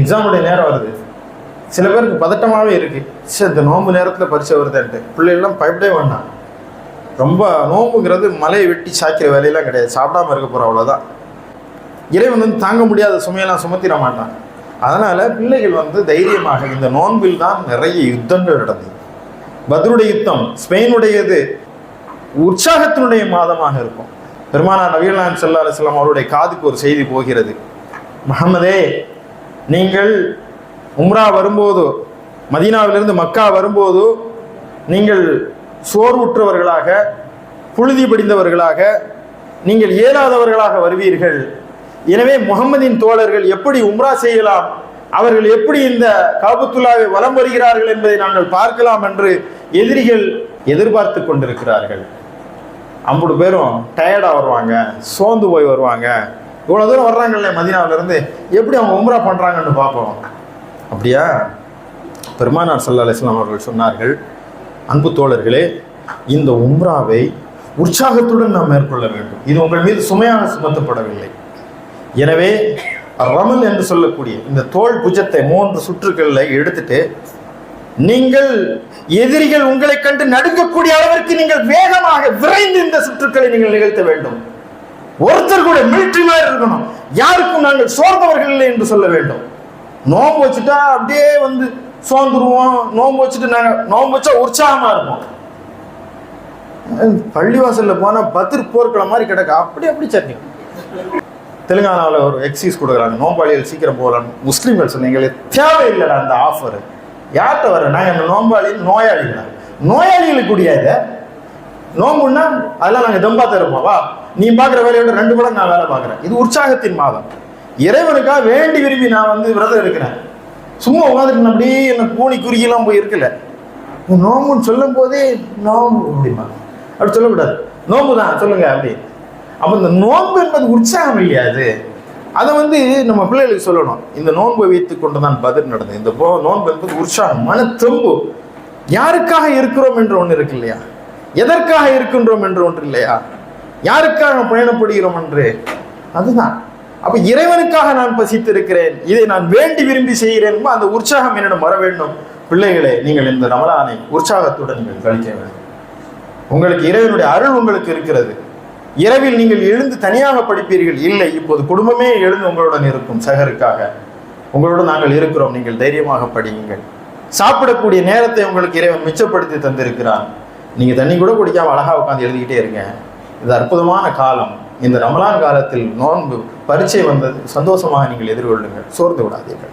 எக்ஸாமுடைய நேரம் வருது. சில பேருக்கு பதட்டமாகவே இருக்குது சரி இந்த நோன்பு நேரத்தில் பரிசை வருதுன்ட்டு பிள்ளைகள்லாம் பயப்படே வேண்டாம். ரொம்ப நோம்புங்கிறது மலையை வெட்டி சாய்க்கிற வேலையெல்லாம் கிடையாது. சாப்பிடாம இருக்க போகிறோம் அவ்வளோதான் இறைவன் வந்து தாங்க முடியாத சுமையெல்லாம் சுமத்திட மாட்டான். அதனால் பிள்ளைகள் வந்து தைரியமாக இந்த நோன்பில் தான் நிறைய யுத்தங்கள் நடந்தது. பத்ருடைய யுத்தம் ஸ்பெயினுடையது உற்சாகத்தினுடைய மாதமாக இருக்கும். பெருமானா நவீனான் சல்லா அலுவலாம் அவருடைய காதுக்கு ஒரு செய்தி போகிறது. முகமதே நீங்கள் உம்ரா வரும்போது மதீனாவிலிருந்து மக்கா வரும்போது நீங்கள் சோர்வுற்றவர்களாக புழுதி படிந்தவர்களாக நீங்கள் இயலாதவர்களாக வருவீர்கள். எனவே முகமதின் தோழர்கள் எப்படி உம்ரா செய்யலாம்? அவர்கள் எப்படி இந்த காபத்துல்லாவை வலம் வருகிறார்கள் என்பதை நாங்கள் பார்க்கலாம் என்று எதிரிகள் எதிர்பார்த்து கொண்டிருக்கிறார்கள். ஐம்பது பேரும் டயர்டாக வருவாங்க சோர்ந்து போய் வருவாங்க. இவ்வளோ தூரம் வர்றாங்கல்ல மதினாவிலேருந்து எப்படி அவங்க உம்ரா பண்ணுறாங்கன்னு பார்ப்போம். அப்படியா? பெருமானார் சல்லா அலிஸ்லாம் அவர்கள் சொன்னார்கள் அன்பு தோழர்களே இந்த உம்ராவை உற்சாகத்துடன் நாம் மேற்கொள்ள வேண்டும். இது உங்கள் மீது சுமையாக சுமத்தப்படவில்லை. எனவே ரமல் என்று சொல்லக்கூடிய இந்த தோல் புஜத்தை மூன்று சுற்றுக்களில் எடுத்துட்டு நீங்கள் எதிரிகள் உங்களை கண்டு நடுக்கக்கூடிய அளவிற்கு நீங்கள் வேகமாக விரைந்து இந்த சுற்றுக்களை நீங்கள் நிகழ்த்த வேண்டும். ஒருத்தர் கூட மிலிட்ரி மாதிரி இருக்கணும். யாருக்கும் நாங்கள் சோர்ந்தவர்கள் இல்லை என்று சொல்ல வேண்டும். நோம்பு வச்சுட்டா அப்படியே வந்து சோர்ந்துருவோம். நோம்பு வச்சுட்டு நாங்கள் நோம்பு வச்சா உற்சாகமா இருப்போம். பள்ளிவாசல்ல போனா பத்திர போர்க்களம் மாதிரி கிடக்கு. அப்படி அப்படி சட்னி. தெலுங்கானாவில் ஒரு எக்ஸைஸ் கொடுக்குறாங்க. நோம்பாளிகள் சீக்கிரம் போகலாம் முஸ்லீம்கள் சொன்னீங்க தேவையில்லைடா அந்த ஆஃபர் யார்கிட்ட வர நாங்கள் அந்த நோம்பாளி நோயாளிகளா? நோயாளிகளுக்கு கூடிய நோம்புன்னா அதெல்லாம் நாங்கள் தம்பாத்த இருப்போம் வா. நீ பார்க்குற வேலையோட ரெண்டு மடங்கு நான் வேலை பார்க்குறேன் இது உற்சாகத்தின் மாதம். இறைவனுக்காக வேண்டி விரும்பி நான் வந்து விரதம் இருக்கிறேன். சும்மா உட்காந்துட்டு அப்படியே என்ன கூனி குறுகிலாம் போய் இருக்கல. நோம்புன்னு சொல்லும் போதே நோம்பு அப்படிமா அப்படி சொல்லக்கூடாது. நோம்பு தான் சொல்லுங்க அப்படி. அப்போ இந்த நோன்பு என்பது உற்சாகம் இல்லையா அது அதை வந்து நம்ம பிள்ளைகளுக்கு சொல்லணும். இந்த நோன்பை வைத்து கொண்டு தான் பதில் நடந்தது. இந்த நோன்பு என்பது உற்சாகம் மன தெம்பு. யாருக்காக இருக்கிறோம் என்று ஒன்று இருக்கு இல்லையா? எதற்காக இருக்கின்றோம் என்று ஒன்று இல்லையா? யாருக்காக பயணப்படுகிறோம் என்று? அதுதான். அப்ப இறைவனுக்காக நான் பசித்திருக்கிறேன். இதை நான் வேண்டி விரும்பி செய்கிறேன் அந்த உற்சாகம் என்னிடம் வர வேண்டும். பிள்ளைகளே நீங்கள் இந்த ரமலானை உற்சாகத்துடன் நீங்கள் கழிக்க வேண்டும். உங்களுக்கு இறைவனுடைய அருள் உங்களுக்கு இருக்கிறது. இரவில் நீங்கள் எழுந்து தனியாக படிப்பீர்கள். இல்லை இப்போது குடும்பமே எழுந்து உங்களுடன் இருக்கும் சகருக்காக. உங்களோடு நாங்கள் இருக்கிறோம். நீங்கள் தைரியமாக படியுங்கள். சாப்பிடக்கூடிய நேரத்தை உங்களுக்கு இறைவன் மிச்சப்படுத்தி தந்திருக்கிறான். நீங்கள் தண்ணி கூட குடிக்காமல் அழகாக உட்காந்து எழுதிக்கிட்டே இருங்க. இது அற்புதமான காலம். இந்த ரமலான் காலத்தில் நோன்பு பரீட்சை வந்தது சந்தோஷமாக நீங்கள் எதிர்கொள்ளுங்கள். சோர்ந்து விடாதீர்கள்.